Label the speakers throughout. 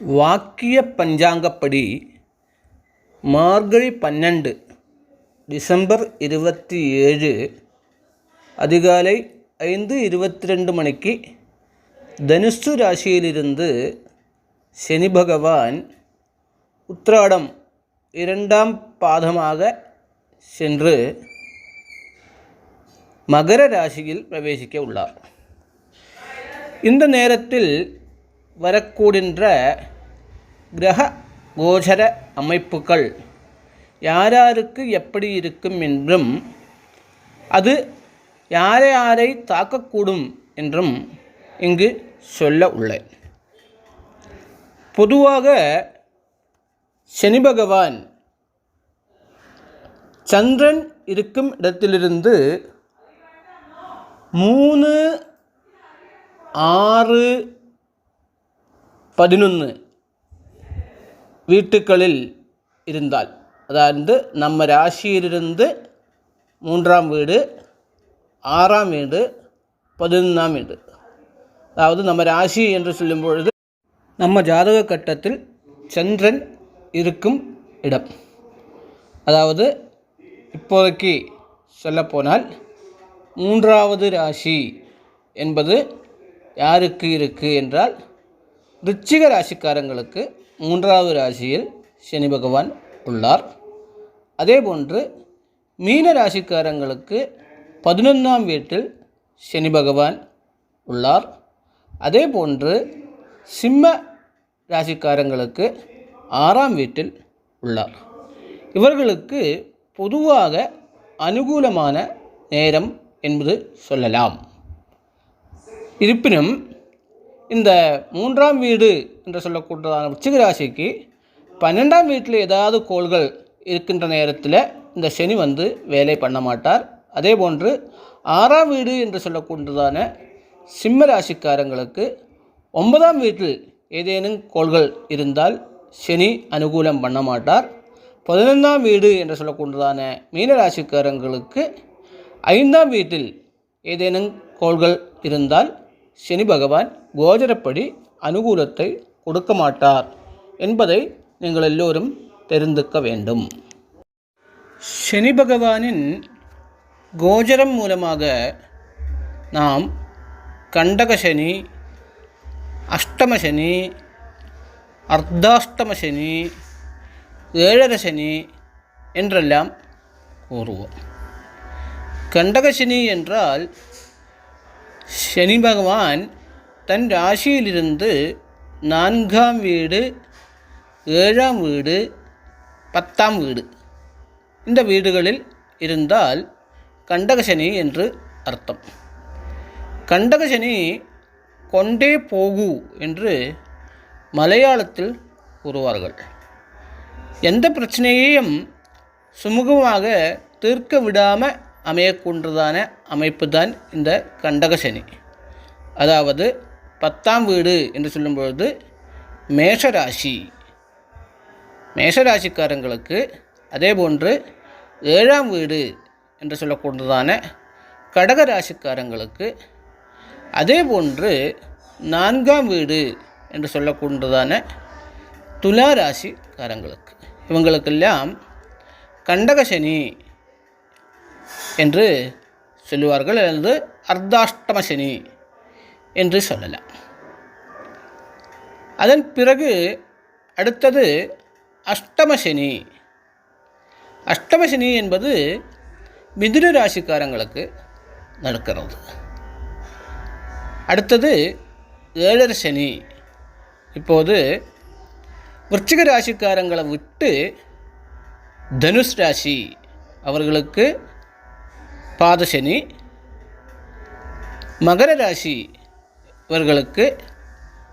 Speaker 1: வாக்கிய பஞ்சாங்கப்படி மார்கழி பன்னெண்டு டிசம்பர் இருபத்தி ஏழு அதிகாலை ஐந்து இருபத்தி ரெண்டு மணிக்கு தனுசு ராசியிலிருந்து சனி பகவான் உத்திராடம் இரண்டாம் பாதமாக சென்று மகர ராசியில் பிரவேசிக்க உள்ளார். இந்த நேரத்தில் வரக்கூடின்ற கிரக கோச்சர அமைப்புகள் யாராருக்கு எப்படி இருக்கும் என்றும் அது யாரை யாரை தாக்கக்கூடும் என்றும் இங்கு சொல்ல உள்ளேன். பொதுவாக சனி பகவான் சந்திரன் இருக்கும் இடத்திலிருந்து மூணு ஆறு பதினொன்று வீட்டுக்களில் இருந்தால் அதாவது நம்ம ராசியிலிருந்து மூன்றாம் வீடு ஆறாம் வீடு பதினொன்றாம் வீடு. அதாவது நம்ம ராசி என்று சொல்லும் பொழுது நம்ம ஜாதக கட்டத்தில் சந்திரன் இருக்கும் இடம். அதாவது இப்போதைக்கு சொல்லப்போனால் மூன்றாவது ராசி என்பது யாருக்கு இருக்குது என்றால் ரிச்சிக ராசிக்காரங்களுக்கு மூன்றாவது ராசியில் சனி பகவான் உள்ளார். அதேபோன்று மீன ராசிக்காரங்களுக்கு பதினொன்றாம் வீட்டில் சனி பகவான் உள்ளார். அதேபோன்று சிம்ம ராசிக்காரங்களுக்கு ஆறாம் வீட்டில் உள்ளார். இவர்களுக்கு பொதுவாக அனுகூலமான நேரம் என்பது சொல்லலாம். இருப்பினும் இந்த மூன்றாம் வீடு என்று சொல்லக்கூடியதான உச்சிக ராசிக்கு பன்னெண்டாம் வீட்டில் ஏதாவது கோள்கள் இருக்கின்ற நேரத்தில் இந்த சனி வந்து வேலை பண்ண மாட்டார். அதே போன்று ஆறாம் வீடு என்று சொல்லக்கூடியதான சிம்ம ராசிக்காரங்களுக்கு ஒன்பதாம் வீட்டில் ஏதேனும் கோள்கள் இருந்தால் சனி அனுகூலம் பண்ண மாட்டார். பதினொன்றாம் வீடு என்று சொல்லக்கூடியதான மீன ராசிக்காரங்களுக்கு ஐந்தாம் வீட்டில் ஏதேனும் கோள்கள் இருந்தால் சனி பகவான் கோஜரப்படி அனுகூலத்தை கொடுக்க மாட்டார் என்பதை நீங்கள் எல்லோரும் தெரிந்துக்க வேண்டும். சனி பகவானின் கோஜரம் மூலமாக நாம் கண்டக சனி அஷ்டம சனி அர்த்தாஷ்டம சனி ஏழர சனி என்றெல்லாம் கூறுவோம். கண்டகசனி என்றால் சனி பகவான் தன் ராசியிலிருந்து நான்காம் வீடு ஏழாம் வீடு பத்தாம் வீடு. இந்த வீடுகளில் இருந்தால் கண்டகசனி என்று அர்த்தம். கண்டகசனி கொண்டே போகு என்று மலையாளத்தில் கூறுவார்கள். எந்த பிரச்சனையையும் சுமூகமாக தீர்க்க விடாமல் அமையக்கூன்றதான அமைப்பு தான் இந்த கண்டகசனி அதாவது பத்தாம் வீடு என்று சொல்லும்பொழுது மேஷராசி. மேஷராசிக்காரங்களுக்கு அதே போன்று ஏழாம் வீடு என்று சொல்லக்கூடியதான கடக ராசிக்காரங்களுக்கு அதே போன்று நான்காம் வீடு என்று சொல்லக்கூடியதான துலா ராசிக்காரங்களுக்கு இவங்களுக்கெல்லாம் கண்டகசனி என்று சொல்லுவார்கள். அல்லது அர்த்தாஷ்டம சனி என்று சொல்லலாம். அதன் பிறகு அடுத்தது அஷ்டமசனி அஷ்டமசனி என்பது மிதுன ராசிக்காரங்களுக்கு நடக்கிறது. அடுத்தது ஏழர் சனி. இப்போது விருச்சிக ராசிக்காரங்களை விட்டு தனுஷ் ராசி அவர்களுக்கு பாதசனி மகர ராசி இவர்களுக்கு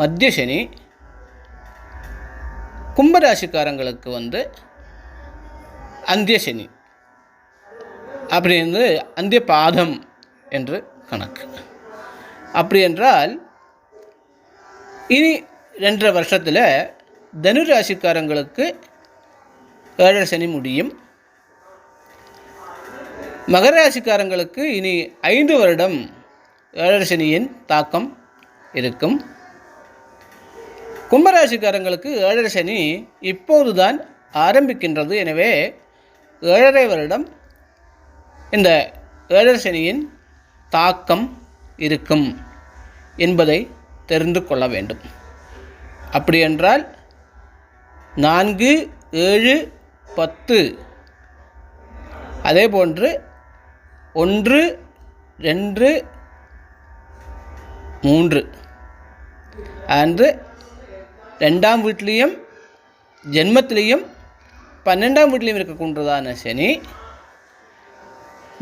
Speaker 1: மத்திய சனி கும்பராசிக்காரங்களுக்கு வந்து அந்திய சனி வந்து அந்திய பாதம் என்று கணக்கு. அப்படி என்றால் இனி ரெண்டரை வருஷத்தில் தனு ராசிக்காரங்களுக்கு ஏழரை சனி முடியும். மகர ராசிக்காரங்களுக்கு இனி ஐந்து வருடம் ஏழரசனியின் தாக்கம் இருக்கும். கும்பராசிக்காரங்களுக்கு ஏழரை சனி இப்போதுதான் ஆரம்பிக்கின்றது. எனவே ஏழரை வருடம் இந்த ஏழரை சனியின் தாக்கம் இருக்கும் என்பதை தெரிந்து கொள்ள வேண்டும். அப்படியென்றால் நான்கு ஏழு பத்து அதே போன்று ஒன்று ரெண்டு மூன்று. அன்று ரெண்டாம் வீட்லேயும் ஜென்மத்திலையும் பன்னெண்டாம் வீட்லேயும் இருக்கக்கூடியதான சனி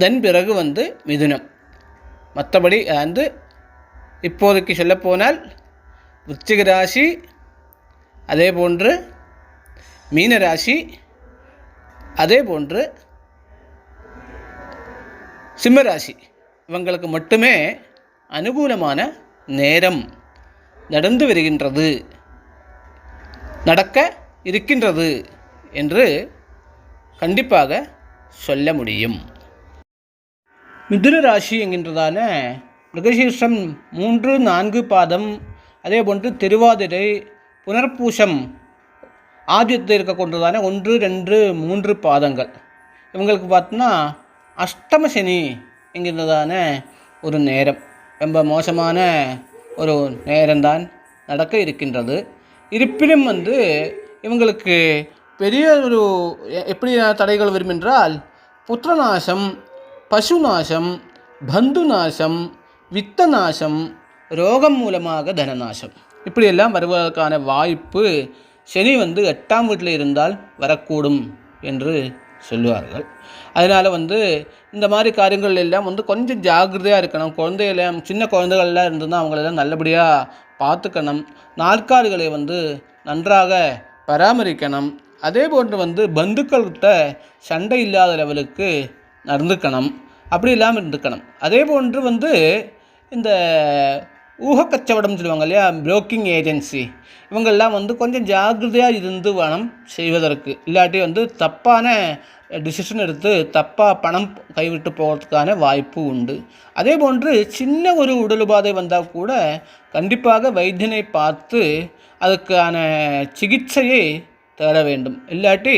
Speaker 1: தென் பிறகு வந்து மிதுனம். மற்றபடி வந்து இப்போதைக்கு சொல்லப்போனால் விருச்சிக ராசி அதே போன்று மீன ராசி அதே போன்று சிம்ம ராசி இவங்களுக்கு மட்டுமே அனுகூலமான நேரம் நடந்து வருகின்றது நடக்க இருக்கின்றது என்று கண்டிப்பாக சொல்ல முடியும். மிதுன ராசி என்கின்றதான மிருகசீர்ஷம் மூன்று நான்கு பாதம் அதே போன்று திருவாதிரை புனர்பூசம் ஆதியத்தில் கொண்டதான ஒன்று ரெண்டு மூன்று பாதங்கள். இவங்களுக்கு பார்த்தோன்னா அஷ்டம சனி என்கின்றதான ஒரு நேரம். ரொம்ப மோசமான ஒரு நேரம்தான் நடக்க இருக்கின்றது. இருப்பினும் வந்து இவங்களுக்கு பெரிய ஒரு எ- எப்படி தடைகள் வரும் என்றால் புத்திரநாசம் பசுநாசம் வித்த வித்தநாசம் ரோகம் மூலமாக தனநாசம். இப்படியெல்லாம் வருவதற்கான வாய்ப்பு சனி வந்து எட்டாம் வீட்டில் இருந்தால் வரக்கூடும் என்று சொல்லுவார்கள். அதனால் வந்து இந்த மாதிரி காரியங்கள் எல்லாம் வந்து கொஞ்சம் ஜாக்கிரதையாக இருக்கணும். குழந்தையெல்லாம் சின்ன குழந்தைகள்லாம் இருந்ததுன்னா அவங்களெல்லாம் நல்லபடியாக பார்த்துக்கணும். நாற்காலிகளை வந்து நன்றாக பராமரிக்கணும். அதே போன்று வந்து பந்துக்கள்கிட்ட சண்டை இல்லாத லெவலுக்கு நடந்துக்கணும். அப்படி இல்லாமல் இருந்துக்கணும். அதே போன்று வந்து இந்த ஊகக்கச்சவடம் சொல்லுவாங்க இல்லையா? புரோக்கிங் ஏஜென்சி இவங்கெல்லாம் வந்து கொஞ்சம் ஜாக்கிரதையாக இருந்து பணம் செய்வதற்கு இல்லாட்டி வந்து தப்பான டிசிஷன் எடுத்து தப்பாக பணம் கைவிட்டு போகிறதுக்கான வாய்ப்பு உண்டு. அதே போன்று சின்ன ஒரு உடல் உபாதை வந்தால் கூட கண்டிப்பாக வைத்தியனை பார்த்து அதுக்கான சிகிச்சையை தேட வேண்டும். இல்லாட்டி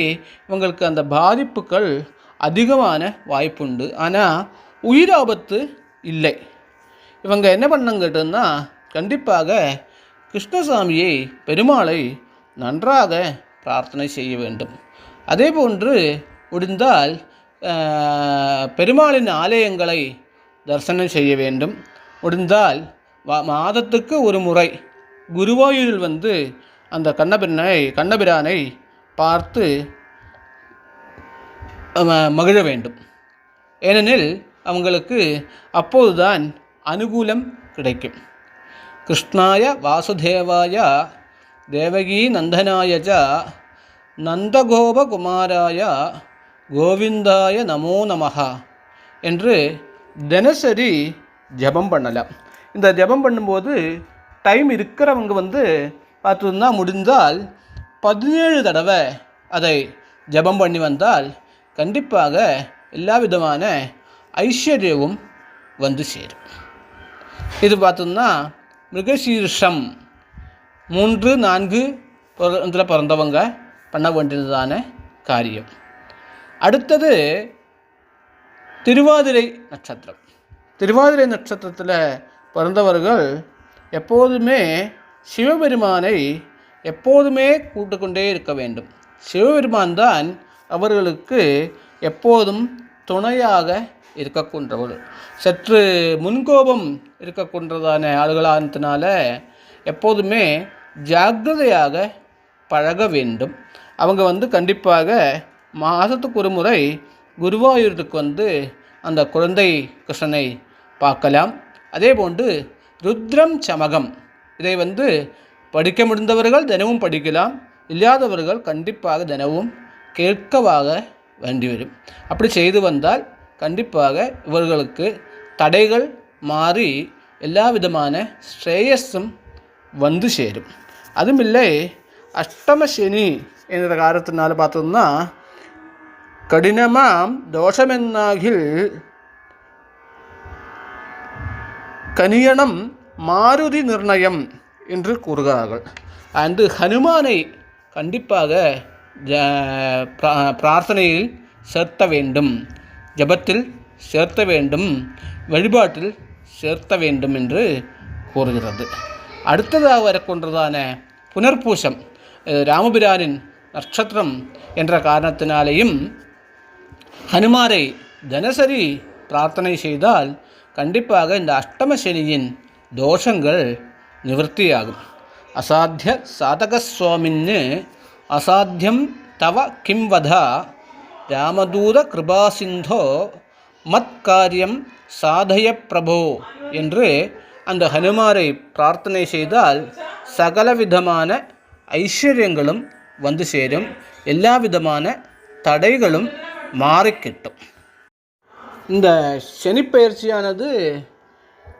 Speaker 1: இவங்களுக்கு அந்த பாதிப்புகள் அதிகமான வாய்ப்புண்டு. ஆனால் உயிராபத்து இல்லை. இவங்க என்ன பண்ணாங்க கேட்டோம்னா கண்டிப்பாக கிருஷ்ணசாமியை பெருமாளை நன்றாக பிரார்த்தனை செய்ய வேண்டும். அதே போன்று முடிந்தால் பெருமாளின் ஆலயங்களை தரிசனம் செய்ய வேண்டும். முடிந்தால் மாதத்துக்கு ஒரு முறை குருவாயூரில் வந்து அந்த கண்ணபிரனை கண்ணபிரானை பார்த்து மகிழ வேண்டும். ஏனெனில் அவங்களுக்கு அப்போதுதான் அனுகூலம் கிடைக்கும். கிருஷ்ணாய வாசுதேவாய தேவகீ நந்தனாய ச நந்தகோபகுமாராய கோவிந்தாய நமோ நமஹ என்று தினசரி ஜபம் பண்ணலாம். இந்த ஜபம் பண்ணும்போது டைம் இருக்கிறவங்க வந்து பார்த்தோம்னா முடிந்தால் பதினேழு தடவை அதை ஜபம் பண்ணி வந்தால் கண்டிப்பாக எல்லா விதமான ஐஸ்வர்யமும் வந்து சேரும். இது பார்த்தோம்னா மிருகசீர்ஷம். மூன்று நான்கு இதில் பிறந்தவங்க பண்ண வேண்டியதான காரியம். அடுத்தது திருவாதிரை நட்சத்திரம். திருவாதிரை நட்சத்திரத்தில் பிறந்தவர்கள் எப்போதுமே சிவபெருமானை எப்போதுமே கூட்டுக்கொண்டே இருக்க வேண்டும். சிவபெருமான் தான் அவர்களுக்கு எப்போதும் துணையாக இருக்கக்கூன்றவர் சற்று முன்கோபம் இருக்கக்கூன்றதான ஆளுகளானதுனால எப்போதுமே ஜாக்கிரதையாக பழக வேண்டும். அவங்க வந்து கண்டிப்பாக மாதத்துக்கு ஒரு முறை குருவாயூருக்கு வந்து அந்த குழந்தை கிருஷ்ணனை பார்க்கலாம். அதே போன்று ருத்ரம் சமகம். இதை வந்து படிக்க முடிந்தவர்கள் தினமும் படிக்கலாம். இல்லாதவர்கள் கண்டிப்பாக தினமும் கேட்கவாக வேண்டி வரும் அப்படி செய்து வந்தால் கண்டிப்பாக இவர்களுக்கு தடைகள் மாறி எல்லா விதமான ஸ்ரேயஸும் வந்து சேரும். அதுமில்லை அஷ்டம சனி என்ற காரணத்தினால பார்த்தோம்னா கடினமாம் தோஷமென்னாகில் கனியணம் மாருதி நிர்ணயம் என்று கூறுகிறார்கள். அந்த ஹனுமானை கண்டிப்பாக பிரார்த்தனையில் சேர்த்த வேண்டும். ஜபத்தில் சேர்த்த வேண்டும் வழிபாட்டில் சேர்த்த வேண்டும் என்று கூறுகிறது. அடுத்ததாக வரக்கொண்டதான புனர்பூசம் ராமபிரானின் நட்சத்திரம் என்ற காரணத்தினாலேயும் ஹனுமாரை தினசரி பிரார்த்தனை செய்தால் கண்டிப்பாக இந்த அஷ்டம சனியின் தோஷங்கள் நிவர்த்தியாகும். அசாத்திய சாதக சுவாமின்னு அசாத்தியம் தவ கிம்வதா ராமதூத கிருபாசிந்தோ மத் காரியம் சாதய பிரபோ என்று அந்த ஹனுமாரை பிரார்த்தனை செய்தால் சகலவிதமான ஐஸ்வர்யங்களும் வந்து சேரும் எல்லா விதமான தடைகளும் மாறிக்கிட்டும் இந்த சனிப்பயிற்சியானது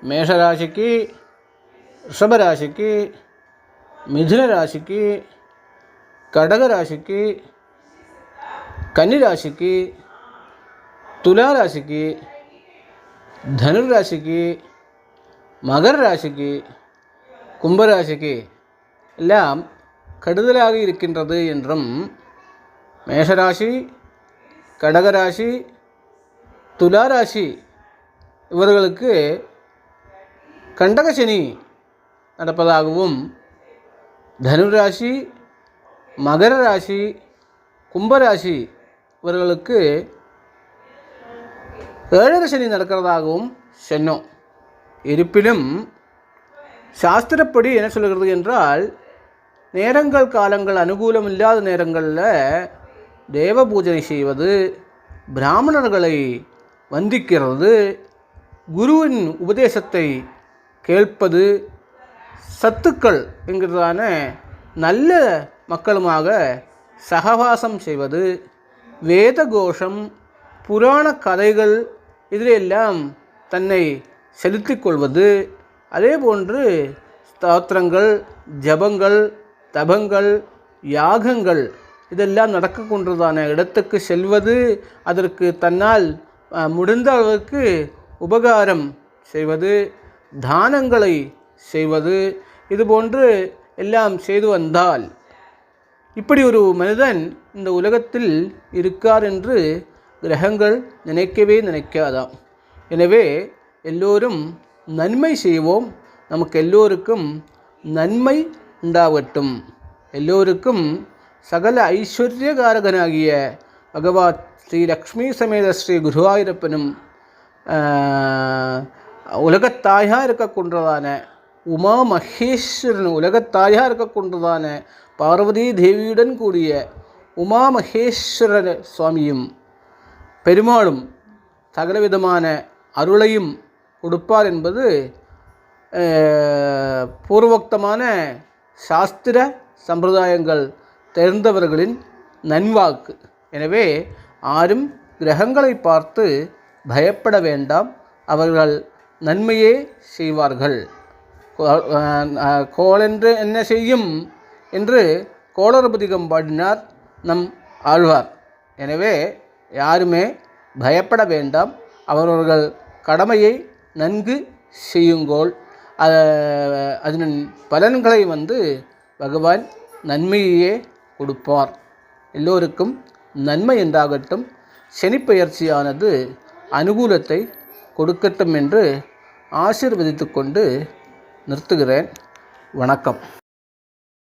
Speaker 1: மேஷராசிக்கு ரிஷபராசிக்கு மிதுன ராசிக்கு கடக ராசிக்கு கன்னிராசிக்கு துலா ராசிக்கு தனுராசிக்கு மகர ராசிக்கு கும்பராசிக்கு எல்லாம் கடுதலாக இருக்கின்றது என்றும் மேஷராசி கடகராசி துலாராசி இவர்களுக்கு கண்டகசனி நடப்பதாகவும் தனுராசி மகர ராசி கும்பராசி இவர்களுக்கு ஏழரை சனி நடக்கிறதாகவும் சொன்னோம். இருப்பினும் சாஸ்திரப்படி என்ன சொல்கிறது என்றால் நேரங்கள் காலங்கள் அனுகூலம் இல்லாத நேரங்களில் தேவ பூஜனை செய்வது பிராமணர்களை வந்திக்கிறது குருவின் உபதேசத்தை கேட்பது சத்துக்கள் என்கிறதான நல்ல மக்களுமாக சகவாசம் செய்வது வேதகோஷம் புராண கதைகள் இதிலெல்லாம் தன்னை செலுத்திக் கொள்வது அதே போன்று ஸ்தோத்திரங்கள் ஜபங்கள் தபங்கள் யாகங்கள் இதெல்லாம் நடக்கக்கொண்டதான இடத்துக்கு செல்வது அதற்கு தன்னால் முடிந்த அளவுக்கு உபகாரம் செய்வது தானங்களை செய்வது இதுபோன்று எல்லாம் செய்து வந்தால் இப்படி ஒரு மனிதன் இந்த உலகத்தில் இருக்கார் என்று கிரகங்கள் நினைக்கவே நினைக்காதாம். எனவே எல்லோரும் நன்மை செய்வோம். நமக்கு எல்லோருக்கும் நன்மை உண்டாகட்டும். எல்லோருக்கும் சகல ஐஸ்வர்யகாரகனாகிய பகவான் ஸ்ரீ லக்ஷ்மி சமேத ஸ்ரீ குருவாயூரப்பனும் ஆஹ், உலகத்தாயாக இருக்கக்கொண்டதான உமா மகேஸ்வரன் உலகத்தாயாக இருக்கக்கொண்டதான பார்வதி தேவியுடன் கூடிய உமா மகேஸ்வரர் சுவாமியும் பெருமாளும் சகலவிதமான அருளையும் கொடுப்பார் என்பது பூர்வோக்தமான சாஸ்திர சம்பிரதாயங்கள் தெரிந்தவர்களின் நன்வாக்கு. எனவே ஆரும் கிரகங்களை பார்த்து பயப்பட வேண்டாம். அவர்கள் நன்மையே செய்வார்கள். கோ- கோளென்று என்ன செய்யும்? என்று கோளரபதிகம் பாடினார் நம் ஆழ்வார். எனவே யாருமே பயப்பட வேண்டாம். அவரவர்கள் கடமையை நன்கு செய்யுங்கோள். அதன் பலன்களை வந்து பகவான் நன்மையையே கொடுப்பார். எல்லோருக்கும் நன்மை என்றாகட்டும் சனிப்பெயர்ச்சியானது அனுகூலத்தை கொடுக்கட்டும் என்று ஆசீர்வதித்துக் கொண்டு நிறுத்துகிறேன். வணக்கம்.